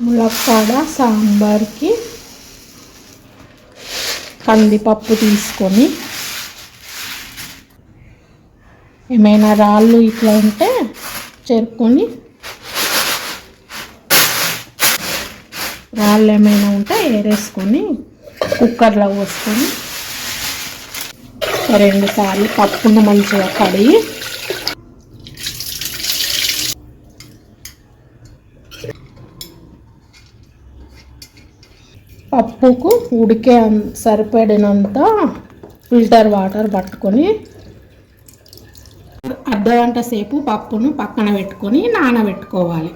ములక్కాడ సాంబార్కి కందిపప్పు తీసుకొని. ఏమైనా రాళ్ళు ఇట్లా ఉంటే చేరుకొని రాళ్ళు ఏమైనా ఉంటే ఏరేసుకొని కుక్కర్లో పోసుకొని రెండుసార్లు పప్పును మంచిగా కడిగి పప్పుకు ఉడికే సరిపడినంత ఫిల్టర్ వాటర్ పట్టుకొని అర్ధగంట సేపు పప్పును పక్కన పెట్టుకొని నానబెట్టుకోవాలి.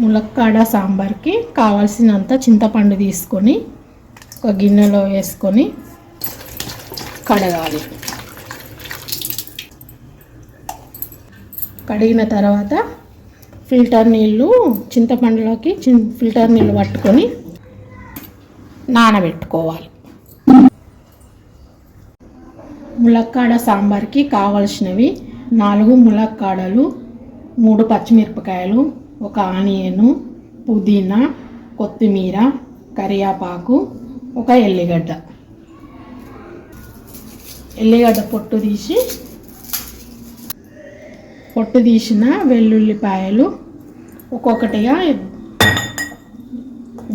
ములక్కాడ సాంబార్కి కావాల్సినంత చింతపండు తీసుకొని ఒక గిన్నెలో వేసుకొని కడగాలి. కడిగిన తర్వాత ఫిల్టర్ నీళ్ళు చింతపండులోకి ఫిల్టర్ నీళ్ళు పట్టుకొని నానబెట్టుకోవాలి. ములక్కాడ సాంబార్కి కావలసినవి నాలుగు ములక్కాడలు మూడు పచ్చిమిరపకాయలు ఒక ఆనియను పుదీనా కొత్తిమీర కరివేపాకు ఒక ఎల్లిగడ్డ. ఎల్లిగడ్డ పొట్టు తీసి పొట్టు తీసిన వెల్లుల్లిపాయలు ఒక్కొక్కటిగా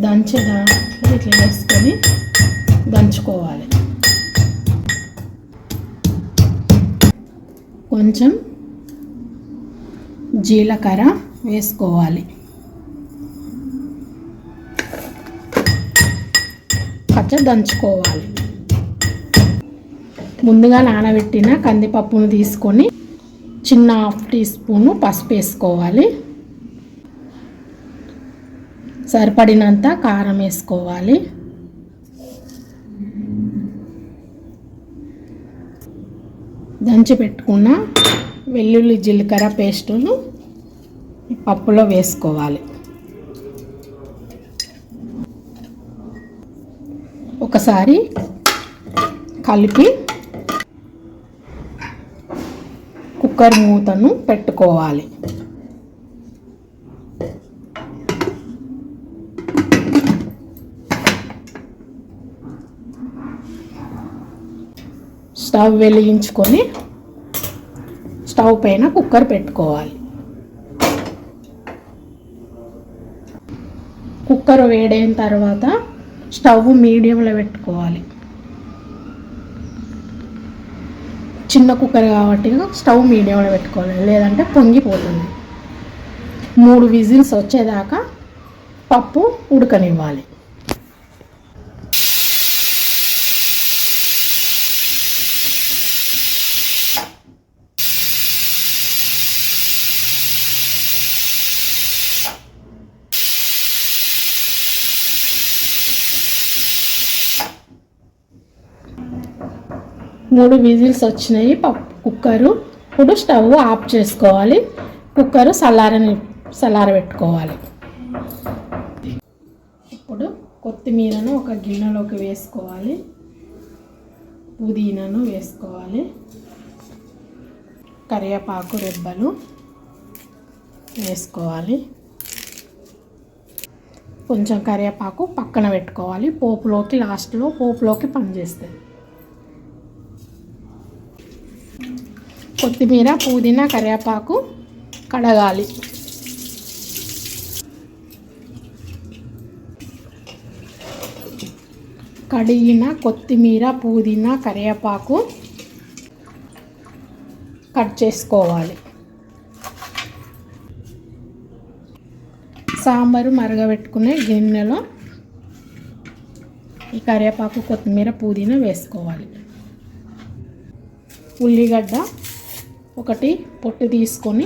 దంచగా ఇట్లా వేసుకొని దంచుకోవాలి. కొంచెం జీలకర్ర వేసుకోవాలి. పచ్చ దంచుకోవాలి. ముందుగా నానబెట్టిన కందిపప్పును తీసుకొని చిన్న హాఫ్ టీ స్పూను పసుపు వేసుకోవాలి. సరిపడినంత కారం వేసుకోవాలి. దంచి పెట్టుకున్న వెల్లుల్లి జీలకర్ర పేస్టును పప్పులో వేసుకోవాలి. ఒకసారి కలిపి కుక్కర్ మూతను పెట్టుకోవాలి. స్టవ్ వెలిగించుకొని స్టవ్ పైన కుక్కర్ పెట్టుకోవాలి. కుక్కర్ వేడైన తర్వాత స్టవ్ మీడియంలో పెట్టుకోవాలి. చిన్న కుక్కర్ కాబట్టి స్టవ్ మీడియంలో పెట్టుకోవాలి. లేదంటే పొంగిపోతుంది. మూడు విజిల్స్ వచ్చేదాకా పప్పు ఉడకనివ్వాలి. మూడు విజిల్స్ వచ్చినాయి. పప్పు కుక్కరు ఇప్పుడు స్టవ్ ఆఫ్ చేసుకోవాలి. కుక్కరు సలార్ పెట్టుకోవాలి. ఇప్పుడు కొత్తిమీరను ఒక గిన్నెలోకి వేసుకోవాలి. పుదీనాను వేసుకోవాలి. కరివేపాకు రెబ్బలు వేసుకోవాలి. కొంచెం కరివేపాకు పక్కన పెట్టుకోవాలి. పోపులోకి లాస్ట్లో పోపులోకి పనిచేస్తుంది కొత్తిమీర పుదీనా కరివేపాకు కడగాలి. కడిగిన కొత్తిమీర పుదీనా కరివేపాకు కట్ చేసుకోవాలి. సాంబారు మరగబెట్టుకునే గిన్నెలో ఈ కరివేపాకు కొత్తిమీర పుదీనా వేసుకోవాలి. ఉల్లిగడ్డ ఒకటి పొట్టు తీసుకొని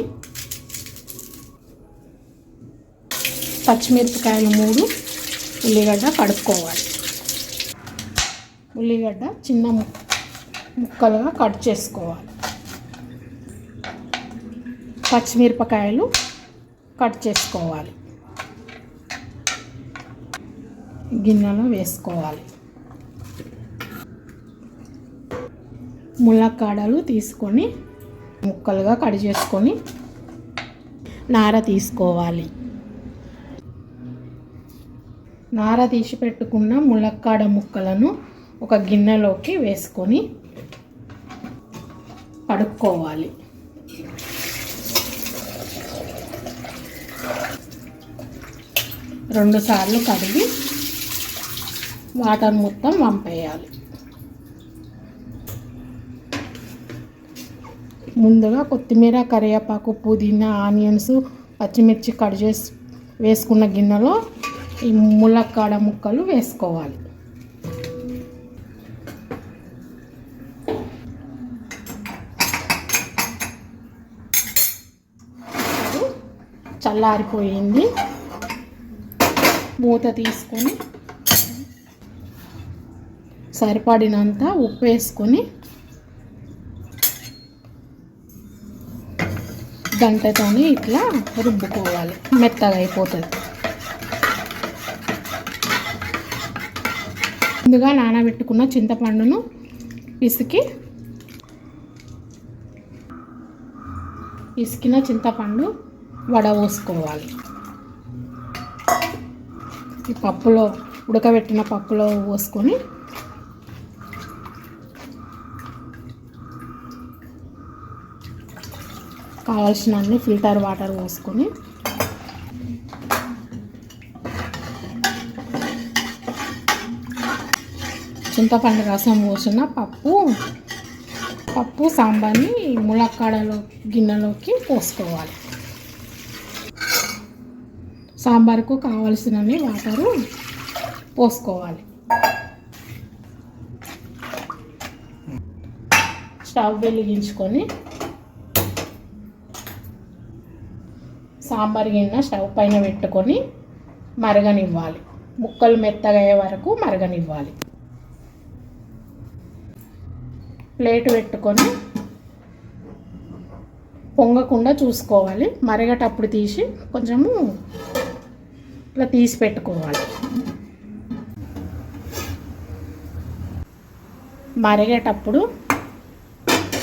పచ్చిమిరపకాయలు మూడు ఉల్లిగడ్డ కడుక్కోవాలి. ఉల్లిగడ్డ చిన్న ముక్కలుగా కట్ చేసుకోవాలి. పచ్చిమిరపకాయలు కట్ చేసుకోవాలి. గిన్నెలో వేసుకోవాలి. ములక్కాడలు తీసుకొని ముక్కలుగా కట్ చేసుకొని నార తీసుకోవాలి. నార తీసి పెట్టుకున్న ములక్కాడ ముక్కలను ఒక గిన్నెలోకి వేసుకొని కడుక్కోవాలి. రెండుసార్లు కడిగి వాటర్ మొత్తం వంపేయాలి. ముందుగా కొత్తిమీర కరివేపాకు పుదీనా ఆనియన్స్ పచ్చిమిర్చి కట్ చేసి వేసుకున్న గిన్నెలో ఈ ములక్కాడ ముక్కలు వేసుకోవాలి. చల్లారిపోయింది. మూత తీసుకొని సరిపడినంత ఉప్పు వేసుకొని గంటతోని ఇట్లా రుబ్బుకోవాలి. మెత్తగా అయిపోతుంది. ముందుగా నానబెట్టుకున్న చింతపండును పిసికి పిసికిన చింతపండు వడపోసుకోవాలి ఈ పప్పులో ఉడకబెట్టిన పప్పులో పోసుకొని కావాల్సిన అన్ని ఫిల్టర్ వాటర్ పోసుకొని చింతపండు రసం పోసిన పప్పు పప్పు సాంబార్ని ములక్కాడలో గిన్నెలోకి పోసుకోవాలి. సాంబార్కు కావలసినన్ని వాటరు పోసుకోవాలి. స్టవ్ వెలిగించుకొని సాంబార్ గిన్నె స్టవ్ పైన పెట్టుకొని మరగనివ్వాలి. ముక్కలు మెత్తగయ్యే వరకు మరగనివ్వాలి. ప్లేట్ పెట్టుకొని పొంగకుండా చూసుకోవాలి. మరగటప్పుడు తీసి కొంచెము ఇట్లా తీసి పెట్టుకోవాలి. మరిగేటప్పుడు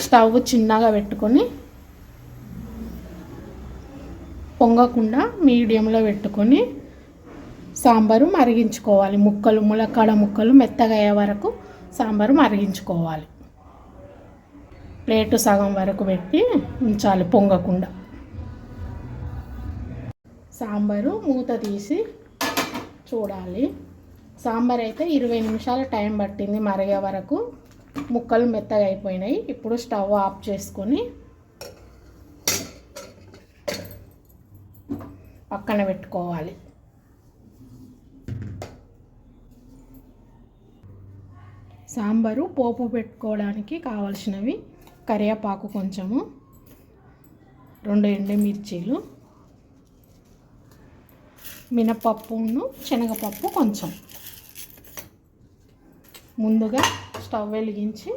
స్టవ్ చిన్నగా పెట్టుకొని పొంగకుండా మీడియంలో పెట్టుకొని సాంబారు మరిగించుకోవాలి. ముక్కలు ములక్కాడ ముక్కలు మెత్తగా అయ్యే వరకు సాంబారు మరిగించుకోవాలి. ప్లేటు సగం వరకు పెట్టి ఉంచాలి పొంగకుండా. సాంబారు మూత తీసి చూడాలి. సాంబార్ అయితే ఇరవై నిమిషాల టైం పట్టింది మరిగే వరకు. ముక్కలు మెత్తగా అయిపోయినాయి. ఇప్పుడు స్టవ్ ఆఫ్ చేసుకొని పక్కన పెట్టుకోవాలి. సాంబారు పోపు పెట్టుకోవడానికి కావలసినవి కరివేపాకు కొంచెము రెండు ఎండుమిర్చీలు మినపప్పును శనగపప్పు కొంచెం. ముందుగా స్టవ్ వెలిగించి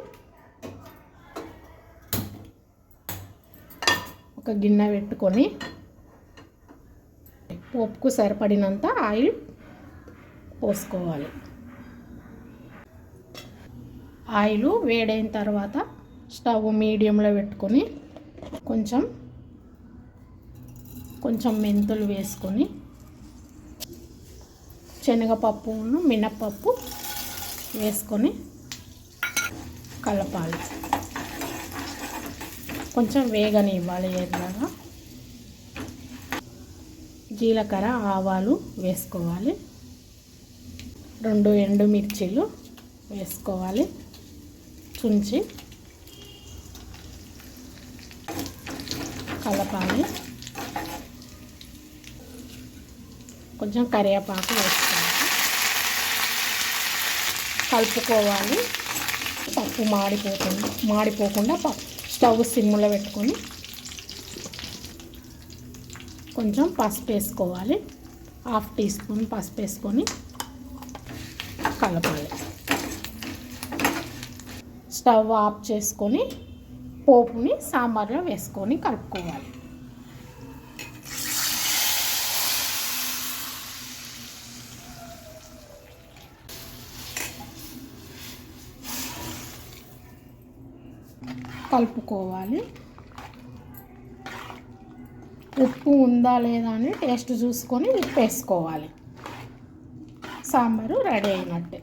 ఒక గిన్నె పెట్టుకొని ఉప్పు సరిపడినంత ఆయిల్ పోసుకోవాలి. ఆయిల్ వేడైన తర్వాత స్టవ్ మీడియంలో పెట్టుకొని కొంచెం కొంచెం మెంతులు వేసుకొని శనగపప్పును మినప్పప్పు వేసుకొని కలపాలి. కొంచెం వేగనివ్వాలి ఎర్రగా. జీలకర్ర ఆవాలు వేసుకోవాలి. రెండు ఎండుమిర్చీలు వేసుకోవాలి. చుంచి కలపాలి. కొంచెం కరివేపాకు వేసుకోవాలి. కలుపుకోవాలి. పప్పు మాడిపోతుంది. మాడిపోకుండా పప్పు స్టవ్ సిమ్లో పెట్టుకొని కొంచెం పసుపు వేసుకోవాలి. హాఫ్ టీ స్పూన్ పసుపు వేసుకొని కలపాలి. స్టవ్ ఆఫ్ చేసుకొని పోపుని సాంబార్లో వేసుకొని కలుపుకోవాలి. కలుపుకోవాలి. ఉప్పు ఉందా లేదా అని టేస్ట్ చూసుకొని ఉప్పు వేసుకోవాలి. సాంబారు రెడీ అయినట్టే.